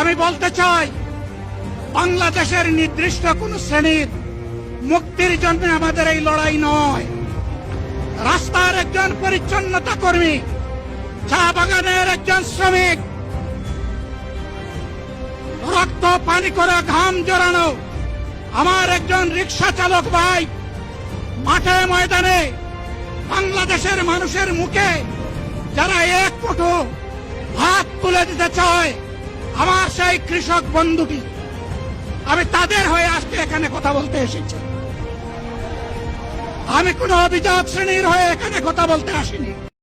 আমি বলতে চাই, বাংলাদেশের নির্দিষ্ট কোন শ্রেণির মুক্তির জন্য আমাদের এই লড়াই নয়। রাস্তার একজন পরিচ্ছন্নতা কর্মী, চা বাগানের একজন শ্রমিক, রক্ত, পানি করে ঘাম জড়ানো, আমার একজন রিক্সা চালক ভাই, মাঠে ময়দানে বাংলাদেশের মানুষের মুখে যারা এক মুঠো ভাত তুলে দিতে চায় আমার সেই কৃষক বন্ধুটি আমি তাদের হয়ে আজকে এখানে কথা বলতে এসেছি। আমি কোনো অভিজাত শ্রেণির হয়ে এখানে কথা বলতে আসিনি।